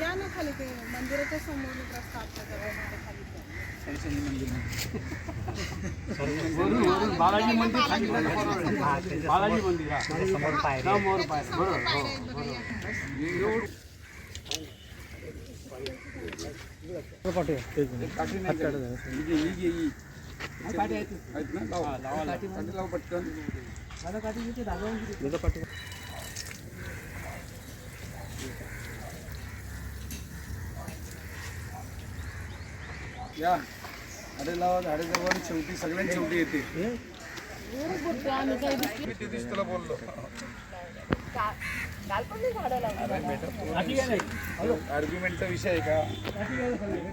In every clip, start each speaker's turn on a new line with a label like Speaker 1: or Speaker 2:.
Speaker 1: या ना खाली ते मंदिराच्या समोर रस्ता आपल्या जवळ खाली ते.
Speaker 2: वरून वरून बालाजी मंदिर. बालाजी मंदिर हा. समोर पायऱ्या बरोबर या झाडे लावा. झाडे जवळ शेवटी सगळ्यांनी शेवटी येते मी ते तुला बोललो आर्ग्युमेंटचा विषय? आहे का?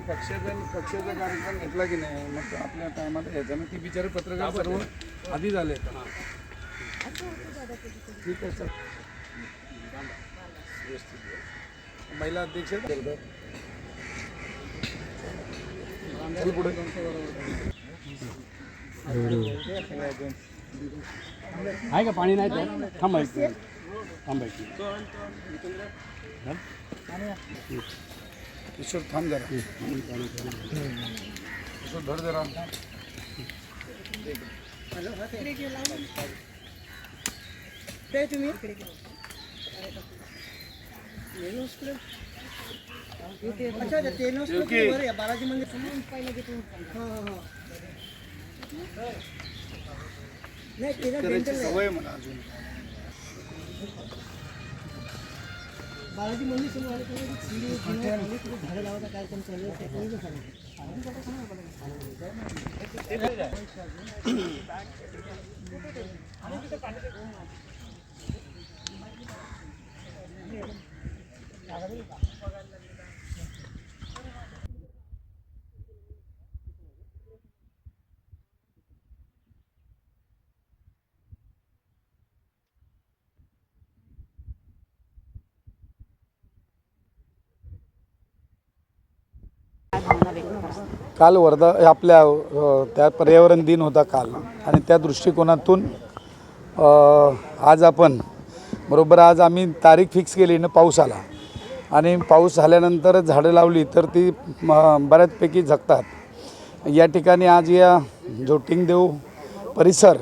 Speaker 2: पक्षाचा पक्षाचा कार्यक्रम घेतला की नाही? मग आपल्या टायमात घ्यायचा ना. ती बिचारे पत्रकार सर्व आधी झाले ठीक आहे सर महिला अध्यक्ष पुढे आहे का? पाणी नाही थांबायची ईश्वर थांब जरा. ईश्वर धर जरा.
Speaker 1: ते तुम्ही? अच्छा ते बरं बालाजी मंदिर. हो, हो, हो. नाही ते ना
Speaker 2: करायची
Speaker 1: dental आहे.
Speaker 2: सवय मला अजून.
Speaker 1: बालाजी मंदिर खाली कुठे झाडं लावायचा कार्यक्रम चालू आहे, ते कोणी सांगितलं.
Speaker 2: काल वर्धा आपल्या त्या पर्यावरण दिन होता काल. आणि त्या दृष्टिकोनातून आज आपण बरोबर आज आम्ही तारीख फिक्स केली ना पाऊस आला. आणि पाऊस झाल्यानंतर झाडं लावली तर ती बऱ्याचपैकी जगतात. या ठिकाणी आज या जोटिंगदेव परिसर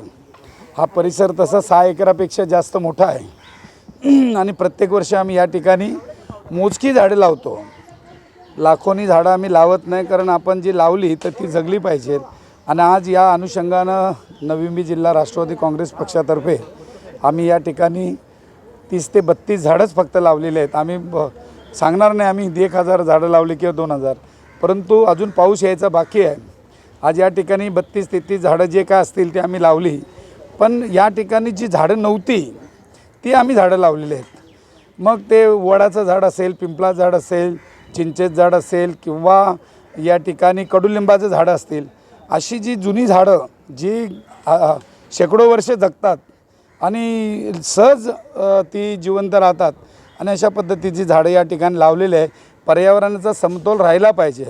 Speaker 2: हा परिसर तसा सहा एकरापेक्षा जास्त मोठा आहे. आणि प्रत्येक वर्षी आम्ही या ठिकाणी मोजकी झाडं लावतो. लाखोनी झाडं आम्ही लावत नाही कारण आपण जी लावली तर ती जगली पाहिजेत आणि आज या अनुषंगानं नवी मुंबई जिल्हा राष्ट्रवादी काँग्रेस पक्षातर्फे आम्ही या ठिकाणी तीस ते बत्तीस झाडंच फक्त लावलेले आहेत. आम्ही ब सांगणार नाही आम्ही एक हजार झाडं लावली किंवा दोन हजार. परंतु अजून पाऊस यायचा बाकी आहे. आज या ठिकाणी बत्तीस तेहतीस झाडं जे काय असतील ते आम्ही लावली. पण या ठिकाणी जी झाडं नव्हती ती आम्ही झाडं लावलेली आहेत. मग ते वडाचं झाड असेल पिंपळाचं झाड असेल चिंचेचं झाड असेल किंवा या ठिकाणी कडुलिंबाचं झाडं असतील अशी जी जुनी झाडं जी शेकडो वर्षे जगतात आणि सहज ती जिवंत राहतात आणि अशा पद्धतीची झाडं या ठिकाणी लावलेली आहे पर्यावरणाचा समतोल राहिला पाहिजे.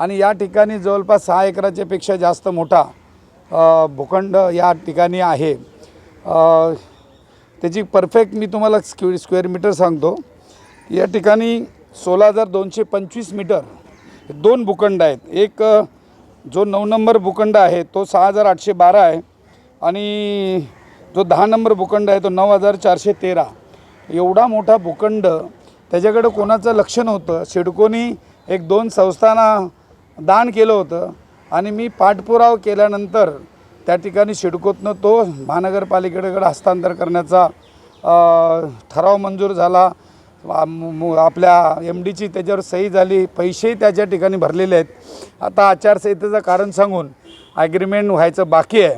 Speaker 2: आणि या ठिकाणी जवळपास सहा एकराच्यापेक्षा जास्त मोठा भूखंड या ठिकाणी आहे. त्याची परफेक्ट मी तुम्हाला स्क्यु स्क्वेअर मीटर सांगतो. या ठिकाणी सोळा हजार दोनशे पंचवीस मीटर दोन भूखंड आहेत. एक जो नऊ नंबर भूखंड आहे तो सहा हजार आठशे बारा आहे आणि जो दहा नंबर भूखंड आहे तो नऊ हजार चारशे तेरा. एवढा मोठा भूखंड त्याच्याकडं कोणाचं लक्ष नव्हतं. सिडकोनी एक दोन संस्थांना दान केलं होतं आणि मी पाठपुरावा केल्यानंतर त्या ठिकाणी सिडकोतनं तो महानगरपालिकेकडे हस्तांतर करण्याचा ठराव मंजूर झाला. आपल्या एम डीची त्याच्यावर सही झाली पैसेही त्याच्या ठिकाणी भरलेले आहेत. आता आचारसंहितेचं कारण सांगून ॲग्रीमेंट व्हायचं बाकी आहे.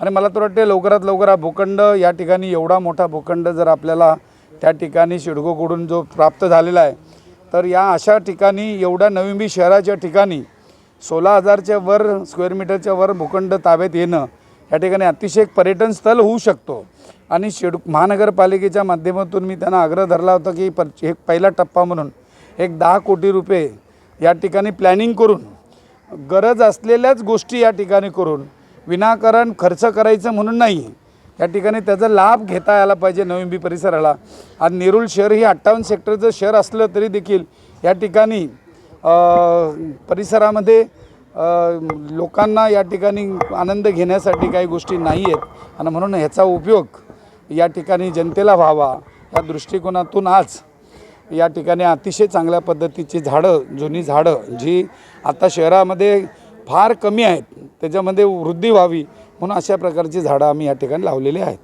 Speaker 2: आणि मला तर वाटते लवकरात लवकर हा भूखंड या ठिकाणी एवढा मोठा भूखंड जर आपल्याला त्या ठिकाणी शिडकोकडून जो प्राप्त झालेला आहे तर या अशा ठिकाणी एवढ्या नवी शहराच्या ठिकाणी सोळा हजारच्या वर स्क्वेअर मीटरच्या वर भूखंड ताब्यात येणं या ठिकाणी अतिशय एक पर्यटन स्थळ होऊ शकतो. आणि शेड महानगरपालिकेच्या माध्यमातून मी त्यांना आग्रह धरला होता की पर एक पहिला टप्पा म्हणून एक दहा कोटी रुपये या ठिकाणी प्लॅनिंग करून गरज असलेल्याच गोष्टी या ठिकाणी करून विनाकारण खर्च करायचं म्हणून नाही या ठिकाणी त्याचा लाभ घेता यायला पाहिजे नवी परिसराला. आज नेरूळ शहर ही अठ्ठावन्न सेक्टरचं शहर असलं तरी देखील या ठिकाणी परिसरामध्ये लोकांना या ठिकाणी आनंद घेण्यासाठी काही गोष्टी नाही आहेत. आणि म्हणून ह्याचा उपयोग या ठिकाणी जनतेला व्हावा. या दृष्टिकोनातून आज या ठिकाणी अतिशय चांगल्या पद्धतीची झाडं जुनी झाडं जी आता शहरामध्ये फार कमी आहेत त्याच्यामध्ये वृद्धी व्हावी म्हणून अशा प्रकारची झाडं आम्ही या ठिकाणी लावलेली आहेत.